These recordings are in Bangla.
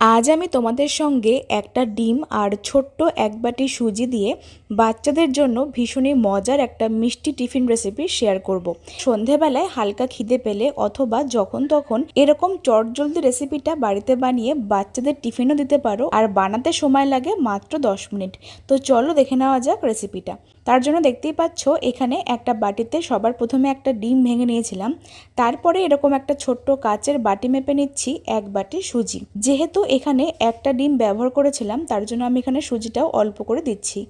আজ আমি তোমাদের সঙ্গে একটা ডিম আর ছোট্ট এক বাটি সুজি দিয়ে বাচ্চাদের জন্য ভীষণই মজার একটা মিষ্টি টিফিন রেসিপি শেয়ার করব। সন্ধেবেলায় হালকা খিদে পেলে অথবা যখন তখন এরকম চটজলদি রেসিপিটা বাড়িতে বানিয়ে বাচ্চাদের টিফিনও দিতে পারো আর বানাতে সময় লাগে মাত্র দশ মিনিট তো চলো দেখে নেওয়া যাক রেসিপিটা তার জন্য দেখতেই পাচ্ছ, এখানে একটা বাটিতে সবার প্রথমে একটা ডিম ভেঙে নিয়েছিলাম। তারপরে এরকম একটা ছোট্ট কাচের বাটি মেপে নিচ্ছি, এক বাটি সুজি। যেহেতু এখানে একটা ডিম ব্যবহার করেছিলাম, তার জন্য আমি এখানে সুজিটাও অল্প করে দিচ্ছি।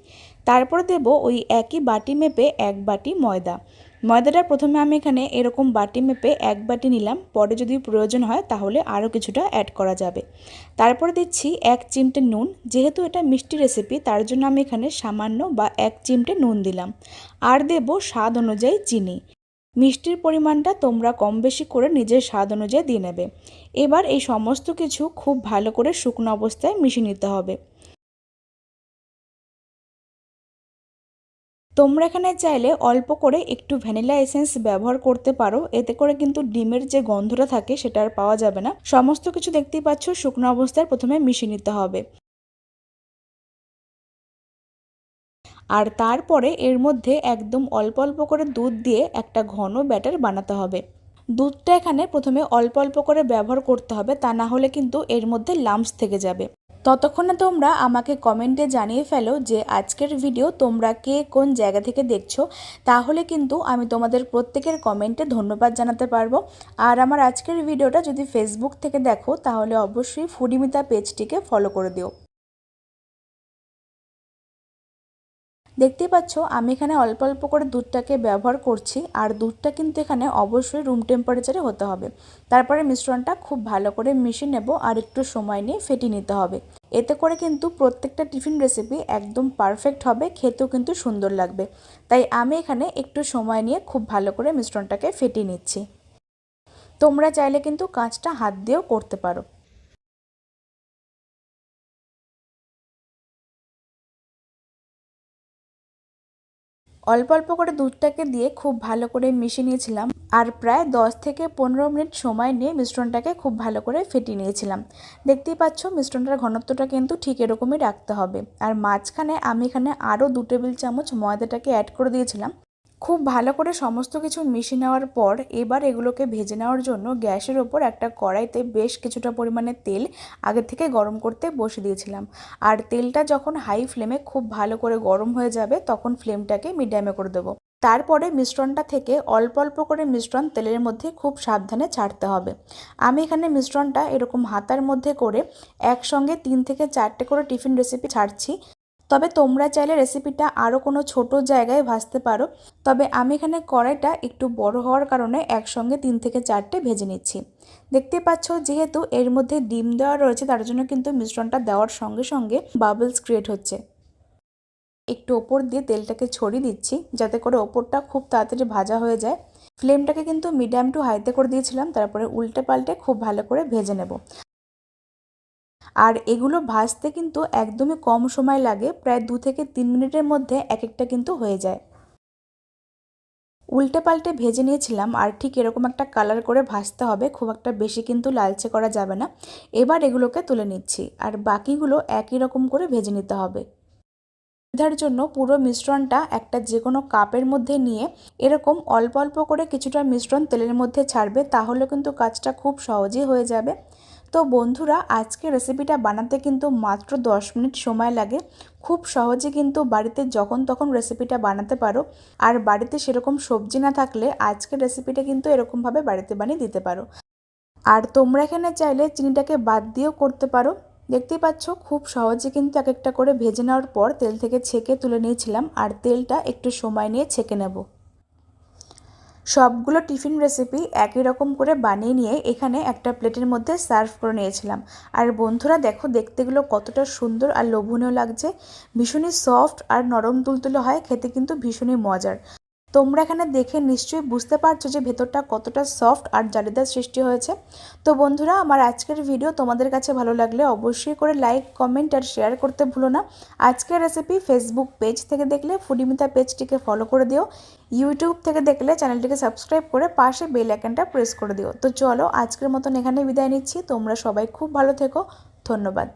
তারপর দেব ওই একই বাটি মেপে এক বাটি ময়দা। ময়দাটা প্রথমে আমি এখানে এরকম বাটি মেপে এক বাটি নিলাম, পরে যদি প্রয়োজন হয় তাহলে আরও কিছুটা অ্যাড করা যাবে। তারপরে দিচ্ছি এক চিমটে নুন, যেহেতু এটা মিষ্টি রেসিপি তার জন্য আমি এখানে সামান্য বা এক চিমটে নুন দিলাম। আর দেব স্বাদ অনুযায়ী চিনি। মিষ্টির পরিমাণটা তোমরা কম বেশি করে নিজের স্বাদ অনুযায়ী দিয়ে নেবে। এবার এই সমস্ত কিছু খুব ভালো করে শুকনো অবস্থায় মিশিয়ে নিতে হবে। তোমরা এখানে চাইলে অল্প করে একটু ভ্যানিলা এসেন্স ব্যবহার করতে পারো। এতে করে কিন্তু ডিমের যে গন্ধটা থাকে সেটা আর পাওয়া যাবে না। সমস্ত কিছু দেখতেই পাচ্ছ, শুকনো অবস্থায় প্রথমে মিশিয়ে নিতে হবে। আর তারপরে এর মধ্যে একদম অল্প অল্প করে দুধ দিয়ে একটা ঘন ব্যাটার বানাতে হবে। দুধটা এখানে প্রথমে অল্প অল্প করে ব্যবহার করতে হবে, তা না হলে কিন্তু এর মধ্যে লাম্পস থেকে যাবে। ততক্ষণে তোমরা আমাকে কমেন্টে জানিয়ে ফেলো যে আজকের ভিডিও তোমরা কে কোন জায়গা থেকে দেখছ। তাহলে কিন্তু আমি তোমাদের প্রত্যেকের কমেন্টে ধন্যবাদ জানাতে পারব। আর আমার আজকের ভিডিওটা যদি ফেসবুক থেকে দেখো, তাহলে অবশ্যই ফুডিমিতা পেজটিকে ফলো করে দিও। দেখতেই পাচ্ছ, আমি এখানে অল্প অল্প করে দুধটাকে ব্যবহার করছি, আর দুধটা কিন্তু এখানে অবশ্যই রুম টেম্পারেচারে হতে হবে। তারপরে মিশ্রণটা খুব ভালো করে মিশিয়ে নেব, আর একটু সময় নিয়ে ফেটিয়ে নিতে হবে। এতে করে কিন্তু প্রত্যেকটা টিফিন রেসিপি একদম পারফেক্ট হবে, খেতেও কিন্তু সুন্দর লাগবে। তাই আমি এখানে একটু সময় নিয়ে খুব ভালো করে মিশ্রণটাকে ফেটিয়ে নিচ্ছি। তোমরা চাইলে কিন্তু কাজটা হাত দিয়েও করতে পারো। অল্প অল্প করে দুধটাকে দিয়ে খুব ভালো করে মিশিয়ে নিয়েছিলাম। আর প্রায় 10 থেকে পনেরো মিনিট সময় নিয়ে মিশ্রণটাকে খুব ভালো করে ফেটিয়ে নিয়েছিলাম। দেখতেই পাচ্ছ, মিশ্রণটার ঘনত্বটা কিন্তু ঠিক এরকমই রাখতে হবে। আর মাঝখানে আমি এখানে আরও দু টেবিল চামচ ময়দাটাকে অ্যাড করে দিয়েছিলাম। খুব ভালো করে সমস্ত কিছু মিশিয়ে নেওয়ার পর এবার এগুলোকে ভেজে নেওয়ার জন্য গ্যাসের ওপর একটা কড়াইতে বেশ কিছুটা পরিমাণে তেল আগে থেকে গরম করতে বসে দিয়েছিলাম। আর তেলটা যখন হাই ফ্লেমে খুব ভালো করে গরম হয়ে যাবে, তখন ফ্লেমটাকে মিডিয়ামে করে দেবো। তারপরে মিশ্রণটা থেকে অল্প অল্প করে মিশ্রণ তেলের মধ্যে খুব সাবধানে ছাড়তে হবে। আমি এখানে মিশ্রণটা এরকম হাতার মধ্যে করে একসঙ্গে তিন থেকে চারটে করে টিফিন রেসিপি ছাড়ছি। তবে তোমরা চাইলে রেসিপিটা আরও কোনো ছোট জায়গায় ভাজতে পারো। তবে আমি এখানে কড়াইটা একটু বড় হওয়ার কারণে একসঙ্গে তিন থেকে চারটে ভেজে নিচ্ছি। দেখতে পাচ্ছ যেহেতু এর মধ্যে ডিম দেওয়া রয়েছে, তার জন্য কিন্তু মিশ্রণটা দেওয়ার সঙ্গে সঙ্গে বাবলস ক্রিয়েট হচ্ছে। একটু ওপর দিয়ে তেলটাকে ছড়িয়ে দিচ্ছি, যাতে করে ওপরটা খুব তাড়াতাড়ি ভাজা হয়ে যায়। ফ্লেমটাকে কিন্তু মিডিয়াম টু হাইতে করে দিয়েছিলাম, তারপরে উল্টে পাল্টে খুব ভালো করে ভেজে নেব। আর এগুলো ভাজতে কিন্তু একদমই কম সময় লাগে, প্রায় দু থেকে তিন মিনিটের মধ্যে এক একটা কিন্তু হয়ে যায়। উল্টে পাল্টে ভেজে নিয়েছিলাম আর ঠিক এরকম একটা কালার করে ভাজতে হবে, খুব একটা বেশি কিন্তু লালচে করা যাবে না। এবার এগুলোকে তুলে নিচ্ছি আর বাকিগুলো একই রকম করে ভেজে নিতে হবে। সুবিধার জন্য পুরো মিশ্রণটা একটা যে কোনো কাপের মধ্যে নিয়ে এরকম অল্প অল্প করে কিছুটা মিশ্রণ তেলের মধ্যে ছাড়বে, তাহলে কিন্তু কাজটা খুব সহজেই হয়ে যাবে। তো বন্ধুরা, আজকে রেসিপিটা বানাতে কিন্তু মাত্র 10 মিনিট সময় লাগে। খুব সহজে কিন্তু বাড়িতে যখন তখন রেসিপিটা বানাতে পারো। আর বাড়িতে সেরকম সবজি না থাকলে আজকের রেসিপিটা কিন্তু এরকমভাবে বাড়িতে বানিয়ে দিতে পারো। আর তোমরা এখানে চাইলে চিনিটাকে বাদ দিয়েও করতে পারো। দেখতেই পাচ্ছ, খুব সহজে কিন্তু এক একটা করে ভেজে নেওয়ার পর তেল থেকে ছেঁকে তুলে নিয়েছিলাম। আর তেলটা একটু সময় নিয়ে ছেঁকে নেব। সবগুলো টিফিন রেসিপি একই রকম করে বানিয়ে নিয়ে এখানে একটা প্লেটের মধ্যে সার্ভ করে নিয়েছিলাম। আর বন্ধুরা দেখো দেখতেগুলো কতটা সুন্দর আর লোভনীয় লাগছে। ভীষণই সফট আর নরম তুলতুলে হয়, খেতে কিন্তু ভীষণই মজার। তোমরা এখানে দেখে নিশ্চয়ই বুঝতে পারছ যে ভেতরটা কতটা সফট আর জালিদার সৃষ্টি হয়েছে। তো বন্ধুরা, আমার আজকের ভিডিও তোমাদের কাছে ভালো লাগলে অবশ্যই করে লাইক কমেন্ট আর শেয়ার করতে ভুলো না। আজকের রেসিপি ফেসবুক পেজ থেকে দেখলে ফুডিমিতা পেজটিকে ফলো করে দিও। ইউটিউব থেকে দেখলে চ্যানেলটিকে সাবস্ক্রাইব করে পাশে বেল আইকনটা প্রেস করে দিও। তো চলো, আজকের মতন এখানে বিদায় নিচ্ছি। তোমরা সবাই খুব ভালো থেকো। ধন্যবাদ।